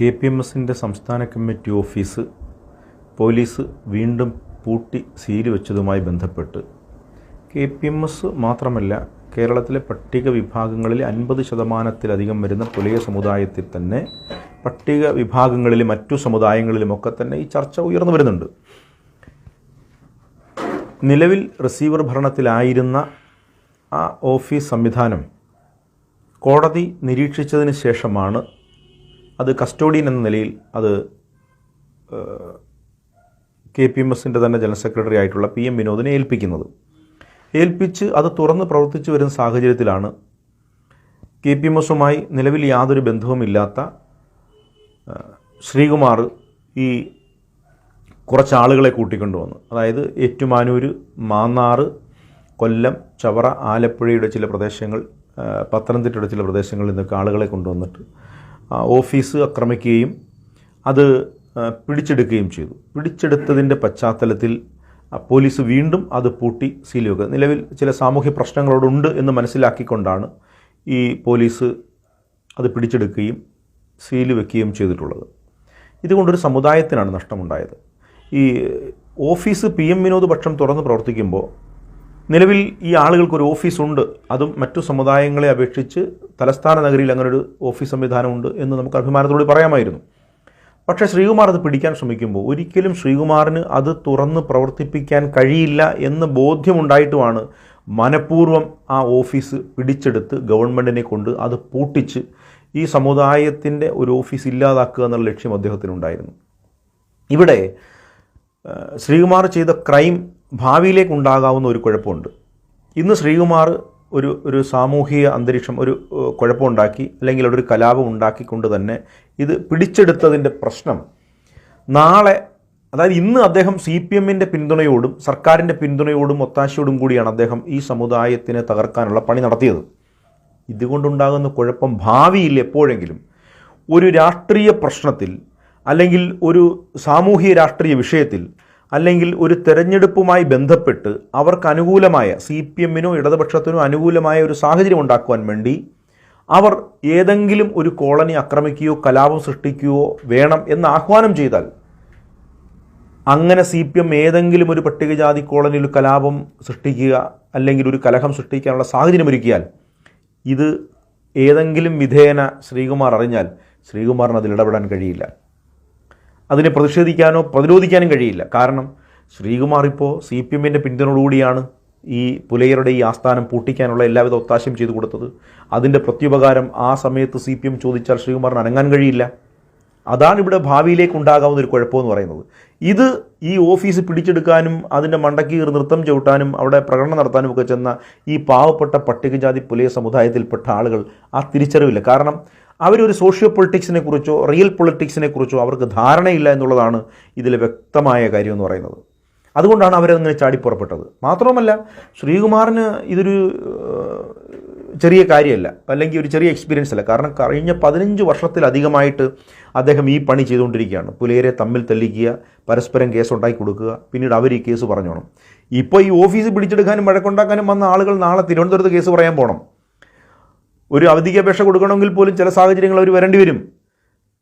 K P M എസിന്റെ സംസ്ഥാന committee office police വീണ്ടും പൂട്ടി സീൽ വെച്ചതുമായി ബന്ധപ്പെട്ട് കെ പി എം എസ് മാത്രമല്ല കേരളത്തിലെ പട്ടിക വിഭാഗങ്ങളിൽ അൻപത് ശതമാനത്തിലധികം വരുന്ന പുലിയ സമുദായത്തിൽ തന്നെ പട്ടിക വിഭാഗങ്ങളിലും മറ്റു സമുദായങ്ങളിലുമൊക്കെ തന്നെ ഈ ചർച്ച ഉയർന്നു വരുന്നുണ്ട്. നിലവിൽ റിസീവർ ഭരണത്തിലായിരുന്ന ആ ഓഫീസ് സംവിധാനം കോടതി നിരീക്ഷിച്ചതിന് ശേഷമാണ് അത് കസ്റ്റോഡിയൻ എന്ന നിലയിൽ അത് കെ പി എം എസിന്റെ തന്നെ ജനറൽ സെക്രട്ടറി ആയിട്ടുള്ള പി എം വിനോദിനെ ഏൽപ്പിക്കുന്നത്. ഏൽപ്പിച്ച് അത് തുറന്ന് പ്രവർത്തിച്ചു വരുന്ന സാഹചര്യത്തിലാണ് കെ പി എം എസുമായി നിലവിൽ യാതൊരു ബന്ധവുമില്ലാത്ത ശ്രീകുമാർ ഈ കുറച്ച് ആളുകളെ കൂട്ടിക്കൊണ്ടുവന്നു അതായത് ഏറ്റുമാനൂർ മാന്നാർ കൊല്ലം ചവറ ആലപ്പുഴയുടെ ചില പ്രദേശങ്ങൾ പത്തനംതിട്ടയുടെ ചില പ്രദേശങ്ങളിൽ നിന്നൊക്കെ ആളുകളെ കൊണ്ടുവന്നിട്ട് ഓഫീസ് ആക്രമിക്കുകയും അത് പിടിച്ചെടുക്കുകയും ചെയ്തു. പിടിച്ചെടുത്തതിന്റെ പശ്ചാത്തലത്തിൽ പോലീസ് വീണ്ടും അത് പൂട്ടി സീൽ വെക്കുക നിലവിൽ ചില സാമൂഹ്യ പ്രശ്നങ്ങളോടുണ്ട് എന്ന് മനസ്സിലാക്കിക്കൊണ്ടാണ് ഈ പോലീസ് അത് പിടിച്ചെടുക്കുകയും സീൽ വെക്കുകയും ചെയ്തിട്ടുള്ളത്. ഇതുകൊണ്ടൊരു സമുദായത്തിനാണ് നഷ്ടമുണ്ടായത്. ഈ ഓഫീസ് പി എം വിനോദ് പക്ഷം തുറന്ന് പ്രവർത്തിക്കുമ്പോൾ നിലവിൽ ഈ ആളുകൾക്കൊരു ഓഫീസുണ്ട്. അതും മറ്റു സമുദായങ്ങളെ അപേക്ഷിച്ച് തലസ്ഥാന നഗരിയിൽ അങ്ങനൊരു ഓഫീസ് സംവിധാനമുണ്ട് എന്ന് നമുക്ക് അഭിമാനത്തോട് പറയാമായിരുന്നു. പക്ഷേ ശ്രീകുമാർ അത് പിടിക്കാൻ ശ്രമിക്കുമ്പോൾ ഒരിക്കലും ശ്രീകുമാറിന് അത് തുറന്ന് പ്രവർത്തിപ്പിക്കാൻ കഴിയില്ല എന്ന് ബോധ്യമുണ്ടായിട്ടുമാണ് മനഃപൂർവം ആ ഓഫീസ് പിടിച്ചെടുത്ത് ഗവൺമെന്റിനെ കൊണ്ട് അത് പൂട്ടിച്ച് ഈ സമുദായത്തിന്റെ ഒരു ഓഫീസ് ഇല്ലാതാക്കുക എന്നുള്ള ലക്ഷ്യം അദ്ദേഹത്തിനുണ്ടായിരുന്നു. ഇവിടെ ശ്രീകുമാർ ചെയ്ത ക്രൈം ഭാവിയിലേക്ക് ഉണ്ടാകാവുന്ന ഒരു കുഴപ്പമുണ്ട്. ഇന്ന് ശ്രീകുമാർ ഒരു ഒരു സാമൂഹിക അന്തരീക്ഷം ഒരു കുഴപ്പമുണ്ടാക്കി അല്ലെങ്കിൽ ഒരു കലാപം ഉണ്ടാക്കിക്കൊണ്ട് തന്നെ ഇത് പിടിച്ചെടുത്തതിന്റെ പ്രശ്നം നാളെ അതായത് ഇന്ന് അദ്ദേഹം സി പി എമ്മിന്റെ പിന്തുണയോടും സർക്കാരിന്റെ പിന്തുണയോടും ഒത്താശയോടും കൂടിയാണ് അദ്ദേഹം ഈ സമുദായത്തിനെ തകർക്കാനുള്ള പണി നടത്തിയത്. ഇതുകൊണ്ടുണ്ടാകുന്ന കുഴപ്പം ഭാവിയിൽ എപ്പോഴെങ്കിലും ഒരു രാഷ്ട്രീയ പ്രശ്നത്തിൽ അല്ലെങ്കിൽ ഒരു സാമൂഹിക രാഷ്ട്രീയ വിഷയത്തിൽ അല്ലെങ്കിൽ ഒരു തെരഞ്ഞെടുപ്പുമായി ബന്ധപ്പെട്ട് അവർക്ക് അനുകൂലമായ സി പി എമ്മിനോ ഇടതുപക്ഷത്തിനോ അനുകൂലമായ ഒരു സാഹചര്യം ഉണ്ടാക്കുവാൻ വേണ്ടി അവർ ഏതെങ്കിലും ഒരു കോളനി ആക്രമിക്കുകയോ കലാപം സൃഷ്ടിക്കുകയോ വേണം എന്ന് ആഹ്വാനം ചെയ്താൽ അങ്ങനെ സി പി എം ഏതെങ്കിലും ഒരു പട്ടികജാതി കോളനിയിൽ കലാപം സൃഷ്ടിക്കുക അല്ലെങ്കിൽ ഒരു കലഹം സൃഷ്ടിക്കാനുള്ള സാഹചര്യം ഒരുക്കിയാൽ ഇത് ഏതെങ്കിലും വിധേയന ശ്രീകുമാർ അറിഞ്ഞാൽ ശ്രീകുമാറിന് അതിൽ ഇടപെടാൻ കഴിയില്ല. അതിനെ പ്രതിഷേധിക്കാനോ പ്രതിരോധിക്കാനും കഴിയില്ല. കാരണം ശ്രീകുമാർ ഇപ്പോൾ സി പി എമ്മിന്റെ പിന്തുണയോടുകൂടിയാണ് ഈ പുലയരുടെ ഈ ആസ്ഥാനം പൂട്ടിക്കാനുള്ള എല്ലാവിധ ഒത്താശയും ചെയ്തു കൊടുത്തത്. അതിന്റെ പ്രത്യുപകാരം ആ സമയത്ത് സി പി എം ചോദിച്ചാൽ ശ്രീകുമാറിന് അനങ്ങാൻ കഴിയില്ല. അതാണ് ഇവിടെ ഭാവിയിലേക്ക് ഉണ്ടാകാവുന്ന ഒരു കുഴപ്പമെന്ന് പറയുന്നത്. ഇത് ഈ ഓഫീസ് പിടിച്ചെടുക്കാനും അതിന്റെ മണ്ടയ്ക്ക് കീറി നൃത്തം ചവിട്ടാനും അവിടെ പ്രകടനം നടത്താനും ഒക്കെ ചെന്ന ഈ പാവപ്പെട്ട പട്ടികജാതി പുലയ സമുദായത്തിൽപ്പെട്ട ആളുകൾ ആ തിരിച്ചറിവില്ല. കാരണം അവരൊരു സോഷ്യോ പൊളിറ്റിക്സിനെ കുറിച്ചോ റിയൽ പൊളിറ്റിക്സിനെ കുറിച്ചോ അവർക്ക് ധാരണയില്ല എന്നുള്ളതാണ് ഇതിലെ വ്യക്തമായ കാര്യം എന്ന് പറയുന്നത്. അതുകൊണ്ടാണ് അവരങ്ങനെ ചാടിപ്പുറപ്പെട്ടത് മാത്രവുമല്ല ശ്രീകുമാറിന് ഇതൊരു ചെറിയ കാര്യമല്ല. അല്ലെങ്കിൽ ഒരു ചെറിയ എക്സ്പീരിയൻസ് അല്ല. കാരണം കഴിഞ്ഞ പതിനഞ്ച് വർഷത്തിലധികമായിട്ട് അദ്ദേഹം ഈ പണി ചെയ്തുകൊണ്ടിരിക്കുകയാണ്. പുലയരെ തമ്മിൽ തല്ലിക്കുക പരസ്പരം കേസ് ഉണ്ടാക്കി കൊടുക്കുക. പിന്നീട് അവർ ഈ കേസ് പറഞ്ഞോണം. ഇപ്പോൾ ഈ ഓഫീസ് പിടിച്ചെടുക്കാനും വഴക്കുണ്ടാക്കാനും വന്ന ആളുകൾ നാളെ തിരുവനന്തപുരത്ത് കേസ് പറയാൻ പോകണം ഒരു അവധിക്ക് അപേക്ഷ കൊടുക്കണമെങ്കിൽ പോലും ചില സാഹചര്യങ്ങൾ അവർ വരേണ്ടി വരും.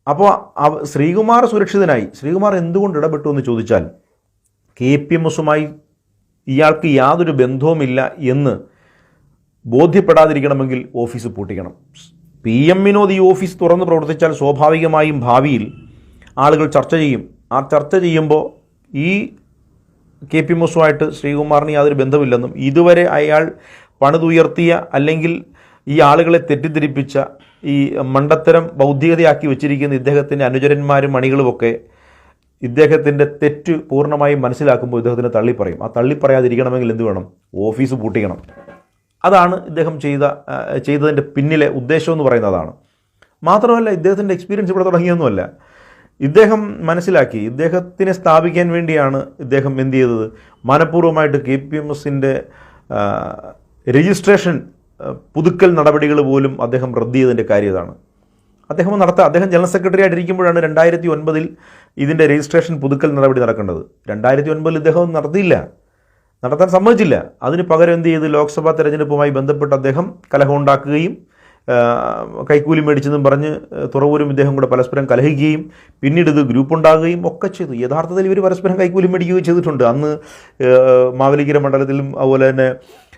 അപ്പോൾ ശ്രീകുമാർ സുരക്ഷിതനായി ശ്രീകുമാർ എന്തുകൊണ്ട് ഇടപെട്ടു എന്ന് ചോദിച്ചാൽ കെ. പി. എം. എസുമായി ഇയാൾക്ക് യാതൊരു ബന്ധവുമില്ല എന്ന് ബോധ്യപ്പെടാതിരിക്കണമെങ്കിൽ ഓഫീസ് പൂട്ടിക്കണം. പി. എം. വിനോദ് ഈ ഓഫീസ് തുറന്ന് പ്രവർത്തിച്ചാൽ സ്വാഭാവികമായും ഭാവിയിൽ ആളുകൾ ചർച്ച ചെയ്യും. ആ ചർച്ച ചെയ്യുമ്പോൾ ഈ കെ. പി. എസുമായിട്ട് ശ്രീകുമാറിന് യാതൊരു ബന്ധമില്ലെന്നും ഇതുവരെ അയാൾ പണിതുയർത്തിയ അല്ലെങ്കിൽ ഈ ആളുകളെ തെറ്റിദ്ധരിപ്പിച്ച ഈ മണ്ടത്തരം ബൗദ്ധികതയാക്കി വെച്ചിരിക്കുന്ന ഇദ്ദേഹത്തിന്റെ അനുചരന്മാരും മണികളുമൊക്കെ ഇദ്ദേഹത്തിന്റെ തെറ്റ് പൂർണമായും മനസ്സിലാക്കുമ്പോൾ ഇദ്ദേഹത്തിന് തള്ളിപ്പറയും. ആ തള്ളി പറയാതിരിക്കണമെങ്കിൽ എന്ത് വേണം? ഓഫീസ് പൂട്ടിക്കണം. അതാണ് ഇദ്ദേഹം ചെയ്ത ചെയ്തതിന്റെ പിന്നിലെ ഉദ്ദേശം എന്ന് പറയുന്നത് അതാണ്. മാത്രമല്ല ഇദ്ദേഹത്തിന്റെ എക്സ്പീരിയൻസ് ഇവിടെ തുടങ്ങിയൊന്നുമല്ല. ഇദ്ദേഹം മനസ്സിലാക്കി ഇദ്ദേഹത്തിനെ സ്ഥാപിക്കാൻ വേണ്ടിയാണ് ഇദ്ദേഹം എന്ത് ചെയ്തത്? മനഃപൂർവമായിട്ട് കെ പി എം എസിന്റെ രജിസ്ട്രേഷൻ പുതുക്കൽ നടപടികൾ പോലും അദ്ദേഹം റദ്ദ് ചെയ്തതിന്റെ കാര്യം ഇതാണ്. അദ്ദേഹം നടത്താം അദ്ദേഹം ജനറൽ സെക്രട്ടറി ആയിട്ടിരിക്കുമ്പോഴാണ് രണ്ടായിരത്തി ഒൻപതിൽ ഇതിന്റെ രജിസ്ട്രേഷൻ പുതുക്കൽ നടപടി നടക്കേണ്ടത്. രണ്ടായിരത്തി ഒൻപതിൽ ഇദ്ദേഹം നടത്തിയില്ല. നടത്താൻ സമ്മതിച്ചില്ല. അതിന് പകരം എന്ത് ചെയ്ത്? ലോക്സഭാ തെരഞ്ഞെടുപ്പുമായി ബന്ധപ്പെട്ട് അദ്ദേഹം കലഹം ഉണ്ടാക്കുകയും കൈക്കൂലി മേടിച്ചെന്നും പറഞ്ഞ് തുറവൂരും ഇദ്ദേഹം കൂടെ പരസ്പരം കലഹിക്കുകയും പിന്നീട് ഇത് ഗ്രൂപ്പ് ഉണ്ടാകുകയും ഒക്കെ ചെയ്തു. യഥാർത്ഥത്തിൽ ഇവർ പരസ്പരം കൈക്കൂലി മേടിക്കുകയും ചെയ്തിട്ടുണ്ട്. അന്ന് മാവലിക്കര മണ്ഡലത്തിലും അതുപോലെ തന്നെ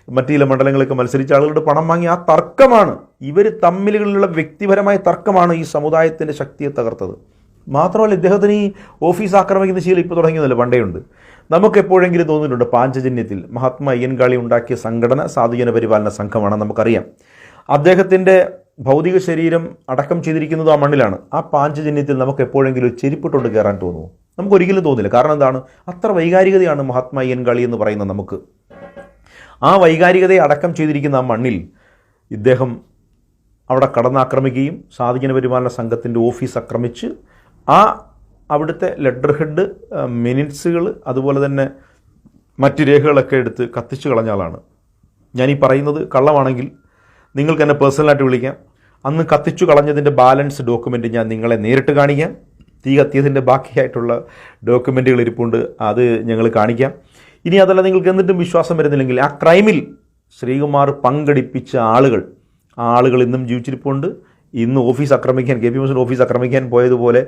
മറ്റു ചില മണ്ഡലങ്ങളൊക്കെ മത്സരിച്ച ആളുകളുടെ പണം വാങ്ങി ആ തർക്കമാണ്. ഇവർ തമ്മിലുള്ള വ്യക്തിപരമായ തർക്കമാണ് ഈ സമുദായത്തിന്റെ ശക്തിയെ തകർത്തത്. മാത്രമല്ല ഇദ്ദേഹത്തിന് ഈ ഓഫീസ് ആക്രമിക്കുന്ന ശീലം ഇപ്പോൾ തുടങ്ങിയതല്ല? പണ്ടേയുണ്ട് നമുക്ക് എപ്പോഴെങ്കിലും തോന്നിയിട്ടുണ്ട് പാഞ്ചജന്യത്തിൽ മഹാത്മാ അയ്യൻകാളി ഉണ്ടാക്കിയ സംഘടന സാധുജന പരിപാലന സംഘമാണ് നമുക്കറിയാം. അദ്ദേഹത്തിന്റെ ഭൗതിക ശരീരം അടക്കം ചെയ്തിരിക്കുന്നത് ആ മണ്ണിലാണ്. ആ പാഞ്ചജന്യത്തിൽ നമുക്ക് എപ്പോഴെങ്കിലും ഒരു ചെരിപ്പിട്ടുണ്ട് കയറാൻ തോന്നുമോ നമുക്ക് ഒരിക്കലും തോന്നില്ല. കാരണം എന്താണ്? അത്ര വൈകാരികതയാണ് മഹാത്മാ അയ്യൻകാളി എന്ന് പറയുന്നത് നമുക്ക്. ആ വൈകാരികതയെ അടക്കം ചെയ്തിരിക്കുന്ന ആ മണ്ണിൽ ഇദ്ദേഹം അവിടെ കടന്നാക്രമിക്കുകയും സാധുജന പരിപാലന സംഘത്തിന്റെ ഓഫീസ് ആക്രമിച്ച് ആ അവിടുത്തെ ലെറ്റർ ഹെഡ് മിനിറ്റ്സുകൾ അതുപോലെ തന്നെ മറ്റ് രേഖകളൊക്കെ എടുത്ത് കത്തിച്ചു കളഞ്ഞ ആളാണ്. ഞാൻ ഈ പറയുന്നത് കള്ളമാണെങ്കിൽ നിങ്ങൾക്ക് എന്നെ പേഴ്സണലായിട്ട് വിളിക്കാം. അന്ന് കത്തിച്ചു കളഞ്ഞതിന്റെ ബാലൻസ് ഡോക്യുമെന്റ് ഞാൻ നിങ്ങളെ നേരിട്ട് കാണിക്കാം. തീ കത്തിയതിന്റെ ബാക്കിയായിട്ടുള്ള ഡോക്യുമെന്റുകൾ ഇരിപ്പുണ്ട്. അത് ഞങ്ങൾ കാണിക്കാം. ഇനി അതല്ല നിങ്ങൾക്ക് എന്നിട്ടും വിശ്വാസം വരുന്നില്ലെങ്കിൽ ആ ക്രൈമിൽ ശ്രീകുമാർ പങ്കെടുപ്പിച്ച ആളുകൾ ആ ആളുകൾ ഇന്നും ജീവിച്ചിരിപ്പുണ്ട്. ഇന്ന് ഓഫീസ് ആക്രമിക്കാൻ കെ പി എസിന്റെ ഓഫീസ് ആക്രമിക്കാൻ പോയതുപോലെ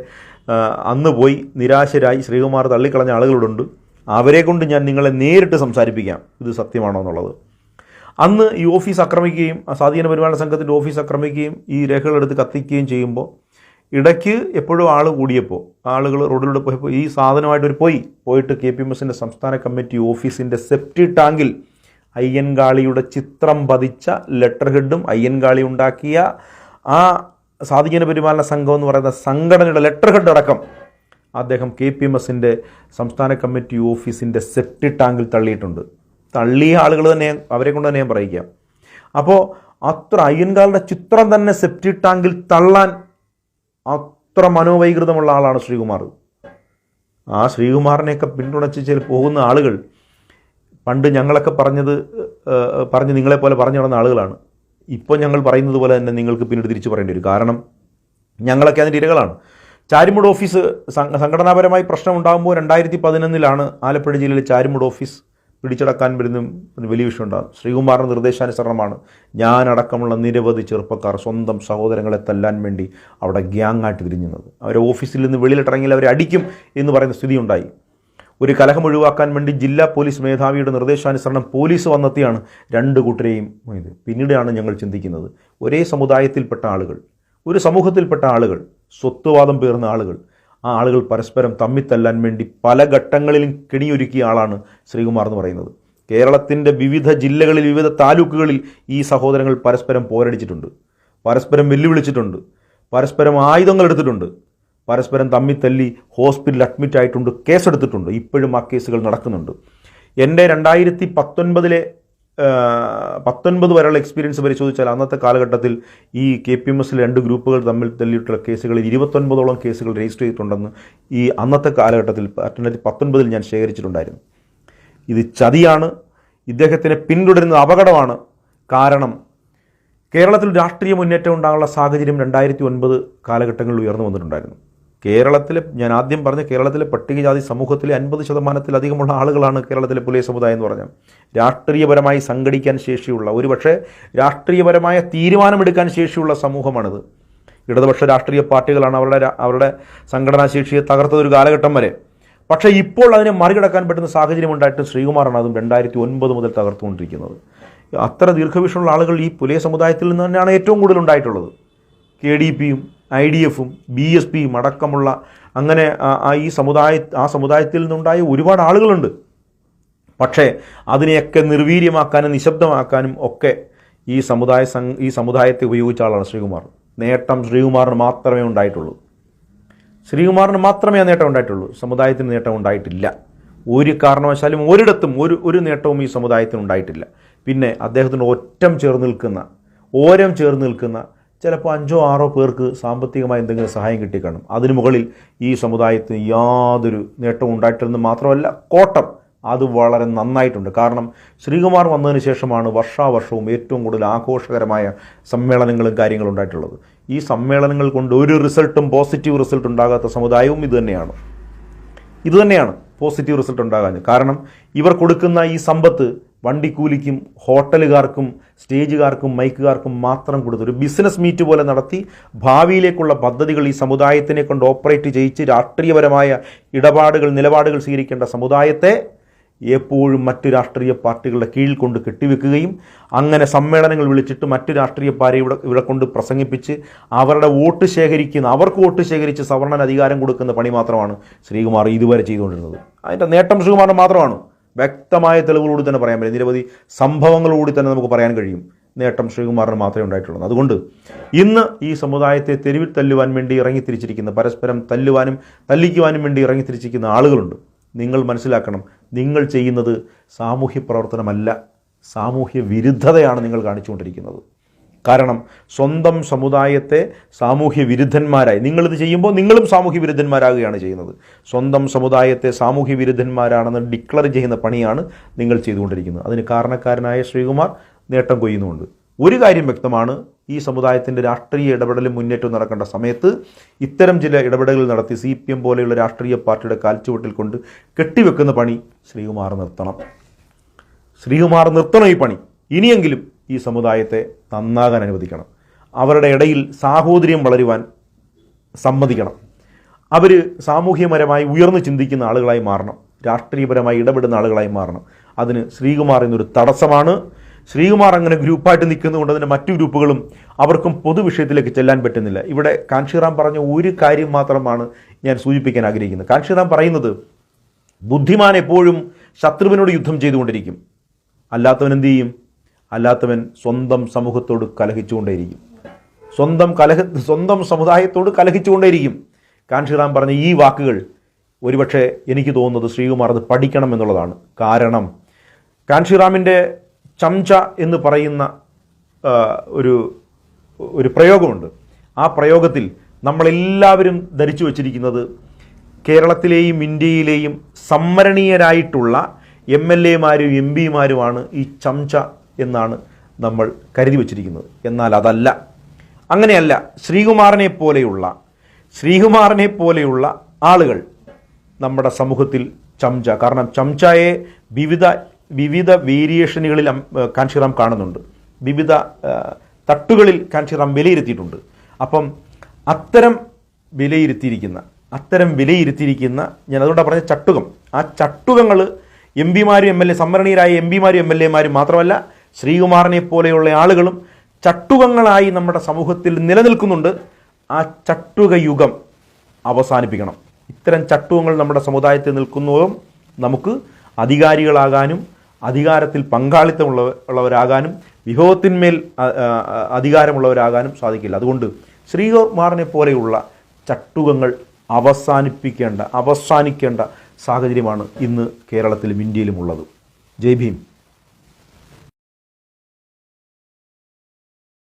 അന്ന് പോയി നിരാശരായി ശ്രീകുമാർ തള്ളിക്കളഞ്ഞ ആളുകളുണ്ട് അവരെ കൊണ്ട് ഞാൻ നിങ്ങളെ നേരിട്ട് സംസാരിപ്പിക്കാം. ഇത് സത്യമാണോ എന്നുള്ളത്. അന്ന് ഈ ഓഫീസ് ആക്രമിക്കുകയും സ്വാധീന പരിപാലന സംഘത്തിന്റെ ഓഫീസ് ആക്രമിക്കുകയും ഈ രേഖകളെടുത്ത് കത്തിക്കുകയും ചെയ്യുമ്പോൾ ഇടയ്ക്ക് എപ്പോഴും ആൾ കൂടിയപ്പോൾ ആളുകൾ റോഡിലൂടെ പോയപ്പോൾ ഈ സാധനമായിട്ട് ഒരു പോയി. പോയിട്ട് കെ പി എം എസിന്റെ സംസ്ഥാന കമ്മിറ്റി ഓഫീസിന്റെ സെപ്റ്റി ടാങ്കിൽ അയ്യൻകാളിയുടെ ചിത്രം പതിച്ച ലെറ്റർ ഹെഡും അയ്യൻകാളി ഉണ്ടാക്കിയ ആ സാധുജന പരിപാലന സംഘം എന്ന് പറയുന്ന സംഘടനയുടെ ലെറ്റർ ഹെഡ് അടക്കം അദ്ദേഹം കെ പി എം എസിന്റെ സംസ്ഥാന കമ്മിറ്റി ഓഫീസിന്റെ സെപ്റ്റി ടാങ്കിൽ തള്ളിയിട്ടുണ്ട്. തള്ളിയ ആളുകൾ തന്നെ അവരെ കൊണ്ട് തന്നെ ഞാൻ പറയിക്കാം. അപ്പോൾ അത്ര അയ്യൻകാളുടെ ചിത്രം തന്നെ സെപ്റ്റി ടാങ്കിൽ തള്ളാൻ അത്ര മനോവൈകൃതമുള്ള ആളാണ് ശ്രീകുമാർ. ആ ശ്രീകുമാറിനെയൊക്കെ പിന്തുണച്ച് ചില പോകുന്ന ആളുകൾ പണ്ട് ഞങ്ങളൊക്കെ പറഞ്ഞത് പറഞ്ഞ് നിങ്ങളെപ്പോലെ പറഞ്ഞു നടന്ന ആളുകളാണ്. ഇപ്പോൾ ഞങ്ങൾ പറയുന്നത് പോലെ തന്നെ നിങ്ങൾക്ക് പിന്നീട് തിരിച്ചു പറയേണ്ടി വരും. കാരണം ഞങ്ങളൊക്കെ അതിന്റെ ഇരകളാണ്. ചാരിമുട് ഓഫീസ് സംഘ- സംഘടനാപരമായി പ്രശ്നം ഉണ്ടാകുമ്പോൾ രണ്ടായിരത്തി പതിനൊന്നിലാണ് ആലപ്പുഴ ജില്ലയിലെ ചാരിമുട് ഓഫീസ് പിടിച്ചടക്കാൻ വരുന്ന വലിയ വിഷയം ഉണ്ടാകും ശ്രീകുമാറിന്റെ നിർദ്ദേശാനുസരണമാണ് ഞാനടക്കമുള്ള നിരവധി ചെറുപ്പക്കാർ സ്വന്തം സഹോദരങ്ങളെ തല്ലാൻ വേണ്ടി അവിടെ ഗ്യാങ്ങായിട്ട് തിരിഞ്ഞുന്നത്. അവരെ ഓഫീസിൽ നിന്ന് വെളിയിലിട്ടിറങ്ങിയാൽ അവരെ അടിക്കും എന്ന് പറയുന്ന സ്ഥിതി ഉണ്ടായി ഒരു കലഹം ഒഴിവാക്കാൻ വേണ്ടി ജില്ലാ പോലീസ് മേധാവിയുടെ നിർദ്ദേശാനുസരണം പോലീസ് വന്നെത്തിയാണ് രണ്ട് കൂട്ടരെയും ഇത്. പിന്നീടാണ് ഞങ്ങൾ ചിന്തിക്കുന്നത് ഒരേ സമുദായത്തിൽപ്പെട്ട ആളുകൾ ഒരു സമൂഹത്തിൽപ്പെട്ട ആളുകൾ സ്വത്വവാദം പേർന്ന ആളുകൾ ആ ആളുകൾ പരസ്പരം തമ്മിത്തല്ലാൻ വേണ്ടി പല ഘട്ടങ്ങളിലും കെണിയൊരുക്കിയ ആളാണ് ശ്രീകുമാർ എന്ന് പറയുന്നത്. കേരളത്തിന്റെ വിവിധ ജില്ലകളിൽ വിവിധ താലൂക്കുകളിൽ ഈ സഹോദരങ്ങൾ പരസ്പരം പോരടിച്ചിട്ടുണ്ട്. പരസ്പരം വെല്ലുവിളിച്ചിട്ടുണ്ട്. പരസ്പരം ആയുധങ്ങൾ എടുത്തിട്ടുണ്ട്. പരസ്പരം തമ്മിത്തല്ലി ഹോസ്പിറ്റലിൽ അഡ്മിറ്റ് ആയിട്ടുണ്ട് കേസെടുത്തിട്ടുണ്ട്. ഇപ്പോഴും ആ കേസുകൾ നടക്കുന്നുണ്ട്. എന്റെ രണ്ടായിരത്തി പത്തൊൻപതിലെ പത്തൊൻപത് വരെയുള്ള എക്സ്പീരിയൻസ് പരിശോധിച്ചാൽ അന്നത്തെ കാലഘട്ടത്തിൽ ഈ കെ പി എം എസിലെ രണ്ട് ഗ്രൂപ്പുകൾ തമ്മിൽ തല്ലിയിട്ടുള്ള കേസുകളിൽ ഇരുപത്തൊൻപതോളം കേസുകൾ രജിസ്റ്റർ ചെയ്തിട്ടുണ്ടെന്ന് ഈ അന്നത്തെ കാലഘട്ടത്തിൽ രണ്ടായിരത്തി പത്തൊൻപതിൽ ഞാൻ ശേഖരിച്ചിട്ടുണ്ടായിരുന്നു. ഇത് ചതിയാണ്. ഇദ്ദേഹത്തിനെ പിന്തുടരുന്നത് അപകടമാണ്. കാരണം കേരളത്തിൽ രാഷ്ട്രീയ മുന്നേറ്റം ഉണ്ടാകാനുള്ള സാഹചര്യം രണ്ടായിരത്തി ഒൻപത് കാലഘട്ടങ്ങളിൽ ഉയർന്നു വന്നിട്ടുണ്ടായിരുന്നു. കേരളത്തിലെ ഞാൻ ആദ്യം പറഞ്ഞ കേരളത്തിലെ പട്ടികജാതി സമൂഹത്തിലെ അൻപത് ശതമാനത്തിലധികമുള്ള ആളുകളാണ് കേരളത്തിലെ പുലയ സമുദായം എന്ന് പറഞ്ഞാൽ രാഷ്ട്രീയപരമായി സംഘടിക്കാൻ ശേഷിയുള്ള ഒരുപക്ഷെ രാഷ്ട്രീയപരമായ തീരുമാനമെടുക്കാൻ ശേഷിയുള്ള സമൂഹമാണിത്. ഇടതുപക്ഷ രാഷ്ട്രീയ പാർട്ടികളാണ് അവരുടെ അവരുടെ സംഘടനാ ശേഷിയെ തകർത്തതൊരു കാലഘട്ടം വരെ. പക്ഷേ ഇപ്പോൾ അതിനെ മറികടക്കാൻ പറ്റുന്ന സാഹചര്യം ഉണ്ടായിട്ട് ശ്രീകുമാറാണ് അതും രണ്ടായിരത്തി ഒൻപത് മുതൽ തകർത്തുകൊണ്ടിരിക്കുന്നത്. അത്ര ദീർഘവീക്ഷണമുള്ള ആളുകൾ ഈ പുലയ സമുദായത്തിൽ നിന്ന് തന്നെയാണ് ഏറ്റവും കൂടുതൽ ഉണ്ടായിട്ടുള്ളത്. കെ ഡി പിയും ഐ ഡി എഫും ബി എസ് പിയും അടക്കമുള്ള അങ്ങനെ ആ- ഈ സമുദായ ആ സമുദായത്തിൽ നിന്നുണ്ടായ ഒരുപാട് ആളുകളുണ്ട്. പക്ഷേ അതിനെയൊക്കെ നിർവീര്യമാക്കാനും നിശബ്ദമാക്കാനും ഒക്കെ ഈ സമുദായ സം- ഈ സമുദായത്തെ ഉപയോഗിച്ച ആളാണ് ശ്രീകുമാർ. നേട്ടം ശ്രീകുമാറിന് മാത്രമേ ഉണ്ടായിട്ടുള്ളൂ. ശ്രീകുമാറിന് മാത്രമേ ആ നേട്ടം ഉണ്ടായിട്ടുള്ളൂ. സമുദായത്തിന് നേട്ടം ഉണ്ടായിട്ടില്ല. ഒരു കാരണവശാലും ഒരിടത്തും ഒരു ഒരു നേട്ടവും ഈ സമുദായത്തിന് ഉണ്ടായിട്ടില്ല. പിന്നെ അദ്ദേഹത്തിന് ഒറ്റം ചേർന്ന് നിൽക്കുന്ന ഓരം ചേർന്ന് നിൽക്കുന്ന ചിലപ്പോൾ അഞ്ചോ ആറോ പേർക്ക് സാമ്പത്തികമായി എന്തെങ്കിലും സഹായം കിട്ടിക്കാണും. അതിനു മുകളിൽ ഈ സമുദായത്തിന് യാതൊരു നേട്ടവും ഉണ്ടായിട്ടില്ലെന്ന് മാത്രമല്ല കോട്ടം അത് വളരെ നന്നായിട്ടുണ്ട്. കാരണം ശ്രീകുമാർ വന്നതിന് ശേഷമാണ് വർഷാവർഷവും ഏറ്റവും കൂടുതൽ ആഘോഷകരമായ സമ്മേളനങ്ങളും കാര്യങ്ങളും ഉണ്ടായിട്ടുള്ളത്. ഈ സമ്മേളനങ്ങൾ കൊണ്ട് ഒരു റിസൾട്ടും പോസിറ്റീവ് റിസൾട്ട് ഉണ്ടാകാത്ത സമുദായവും ഇതുതന്നെയാണ് ഇതുതന്നെയാണ് ഇത് തന്നെയാണ് പോസിറ്റീവ് റിസൾട്ട് ഉണ്ടാകാൻ കാരണം ഇവർ കൊടുക്കുന്ന ഈ സമ്പത്ത് വണ്ടിക്കൂലിക്കും ഹോട്ടലുകാർക്കും സ്റ്റേജുകാർക്കും മൈക്കുകാർക്കും മാത്രം കൊടുത്ത് ഒരു ബിസിനസ് മീറ്റ് പോലെ നടത്തി ഭാവിയിലേക്കുള്ള പദ്ധതികൾ ഈ സമുദായത്തിനെ കൊണ്ട് ഓപ്പറേറ്റ് ചെയ്യിച്ച് രാഷ്ട്രീയപരമായ ഇടപാടുകൾ നിലപാടുകൾ സ്വീകരിക്കേണ്ട സമുദായത്തെ എപ്പോഴും മറ്റു രാഷ്ട്രീയ പാർട്ടികളുടെ കീഴിൽ കൊണ്ട് കെട്ടിവെക്കുകയും അങ്ങനെ സമ്മേളനങ്ങൾ വിളിച്ചിട്ട് മറ്റു രാഷ്ട്രീയക്കാരെ ഇവിടെ ഇവിടെ കൊണ്ട് പ്രസംഗിപ്പിച്ച് അവരുടെ വോട്ട് ശേഖരിക്കുന്ന അവർക്ക് വോട്ട് ശേഖരിച്ച് സവർണന് അധികാരം കൊടുക്കുന്ന പണി മാത്രമാണ് ശ്രീകുമാർ ഇതുവരെ ചെയ്തുകൊണ്ടിരുന്നത്. അതിന്റെ നേട്ടം ശ്രീകുമാറിന് മാത്രമാണ്. വ്യക്തമായ തെളിവുകളോട് തന്നെ പറയാൻ പറ്റും നിരവധി സംഭവങ്ങളോട് തന്നെ നമുക്ക് പറയാൻ കഴിയും. നേട്ടം ശ്രീകുമാറിന് മാത്രമേ ഉണ്ടായിട്ടുള്ളൂ. അതുകൊണ്ട് ഇന്ന് ഈ സമുദായത്തെ തെരുവിൽ തല്ലുവാൻ വേണ്ടി ഇറങ്ങിത്തിരിച്ചിരിക്കുന്ന പരസ്പരം തല്ലുവാനും തല്ലിക്കുവാനും വേണ്ടി ഇറങ്ങിത്തിരിച്ചിരിക്കുന്ന ആളുകളുണ്ട്. നിങ്ങൾ മനസ്സിലാക്കണം നിങ്ങൾ ചെയ്യുന്നത് സാമൂഹ്യ പ്രവർത്തനമല്ല സാമൂഹ്യ വിരുദ്ധതയാണ് നിങ്ങൾ കാണിച്ചുകൊണ്ടിരിക്കുന്നത്. കാരണം സ്വന്തം സമുദായത്തെ സാമൂഹ്യ വിരുദ്ധന്മാരായി നിങ്ങളിത് ചെയ്യുമ്പോൾ നിങ്ങളും സാമൂഹ്യ വിരുദ്ധന്മാരാകുകയാണ് ചെയ്യുന്നത്. സ്വന്തം സമുദായത്തെ സാമൂഹ്യ വിരുദ്ധന്മാരാണെന്ന് ഡിക്ലർ ചെയ്യുന്ന പണിയാണ് നിങ്ങൾ ചെയ്തുകൊണ്ടിരിക്കുന്നത്. അതിന് കാരണക്കാരനായ ശ്രീകുമാർ നേട്ടം കൊയ്യുന്നുണ്ട് ഒരു കാര്യം വ്യക്തമാണ്. ഈ സമുദായത്തിന്റെ രാഷ്ട്രീയ ഇടപെടലും മുന്നേറ്റവും നടക്കേണ്ട സമയത്ത് ഇത്തരം ചില ഇടപെടലുകൾ നടത്തി സി പി എം പോലെയുള്ള രാഷ്ട്രീയ പാർട്ടിയുടെ കാൽച്ചുവട്ടിൽ കൊണ്ട് കെട്ടിവെക്കുന്ന പണി ശ്രീകുമാർ നിർത്തണം. ശ്രീകുമാർ നിർത്തണം ഈ പണി. ഇനിയെങ്കിലും ഈ സമുദായത്തെ നന്നാകാൻ അനുവദിക്കണം. അവരുടെ ഇടയിൽ സാഹോദര്യം വളരുവാൻ സമ്മതിക്കണം. അവർ സാമൂഹ്യപരമായി ഉയർന്നു ചിന്തിക്കുന്ന ആളുകളായി മാറണം. രാഷ്ട്രീയപരമായി ഇടപെടുന്ന ആളുകളായി മാറണം. അതിന് ശ്രീകുമാർ എന്നൊരു തടസ്സമാണ്. ശ്രീകുമാർ അങ്ങനെ ഗ്രൂപ്പായിട്ട് നിൽക്കുന്നതുകൊണ്ട് അതിന്റെ മറ്റു ഗ്രൂപ്പുകളും അവർക്കും പൊതുവിഷയത്തിലേക്ക് ചെല്ലാൻ പറ്റുന്നില്ല. ഇവിടെ കാൻഷിറാം പറഞ്ഞ ഒരു കാര്യം മാത്രമാണ് ഞാൻ സൂചിപ്പിക്കാൻ ആഗ്രഹിക്കുന്നത്. കാൻഷിറാം പറയുന്നത് ബുദ്ധിമാൻ എപ്പോഴും ശത്രുവിനോട് യുദ്ധം ചെയ്തുകൊണ്ടിരിക്കും. അല്ലാത്തവൻ എന്ത് ചെയ്യും? അല്ലാത്തവൻ സ്വന്തം സമൂഹത്തോട് കലഹിച്ചുകൊണ്ടേയിരിക്കും. സ്വന്തം കലഹ സ്വന്തം സമുദായത്തോട് കലഹിച്ചുകൊണ്ടേയിരിക്കും. കാൻഷിറാം പറഞ്ഞ ഈ വാക്കുകൾ ഒരുപക്ഷെ എനിക്ക് തോന്നുന്നത് ശ്രീകുമാർ അത് പഠിക്കണം എന്നുള്ളതാണ്. കാരണം കാൻഷിറാമിന്റെ ചംച എന്ന് പറയുന്ന ഒരു ഒരു പ്രയോഗമുണ്ട്. ആ പ്രയോഗത്തിൽ നമ്മളെല്ലാവരും ധരിച്ചു വച്ചിരിക്കുന്നത് കേരളത്തിലെയും ഇന്ത്യയിലെയും സംവരണീയരായിട്ടുള്ള എം എൽ എമാരും എം പിമാരുമാണ് ഈ ചംച എന്നാണ് നമ്മൾ കരുതി വച്ചിരിക്കുന്നത്. എന്നാൽ അതല്ല. അങ്ങനെയല്ല ശ്രീകുമാറിനെ പോലെയുള്ള ശ്രീകുമാറിനെ പോലെയുള്ള ആളുകൾ നമ്മുടെ സമൂഹത്തിൽ ചംച കാരണം ചംചയെ വിവിധ വിവിധ വേരിയേഷനുകളിൽ കാൻഷിറാം കാണുന്നുണ്ട്. വിവിധ തട്ടുകളിൽ കാൻഷിറാം വിലയിരുത്തിയിട്ടുണ്ട്. അപ്പം അത്തരം വിലയിരുത്തിയിരിക്കുന്ന അത്തരം വിലയിരുത്തിയിരിക്കുന്ന ഞാൻ അതുകൊണ്ടാണ് പറഞ്ഞ ചട്ടുകം. ആ ചട്ടുകങ്ങൾ എം പിമാരും എം എൽ എ സംവരണീയരായ എം പിമാരും എം എൽ എമാരും മാത്രമല്ല ശ്രീകുമാറിനെ പോലെയുള്ള ആളുകളും ചട്ടുകങ്ങളായി നമ്മുടെ സമൂഹത്തിൽ നിലനിൽക്കുന്നുണ്ട്. ആ ചട്ടുകയുഗം അവസാനിപ്പിക്കണം. ഇത്തരം ചട്ടുകങ്ങൾ നമ്മുടെ സമുദായത്തിൽ നിൽക്കുന്നതും നമുക്ക് അധികാരികളാകാനും അധികാരത്തിൽ പങ്കാളിത്തമുള്ള ഉള്ളവരാകാനും വിഭവത്തിന്മേൽ അധികാരമുള്ളവരാകാനും സാധിക്കില്ല. അതുകൊണ്ട് ശ്രീകുമാറിനെ പോലെയുള്ള ചട്ടുകങ്ങൾ അവസാനിപ്പിക്കേണ്ട അവസാനിക്കേണ്ട സാഹചര്യമാണ് ഇന്ന് കേരളത്തിലും ഇന്ത്യയിലും ഉള്ളത്. ജയ് ഭീം.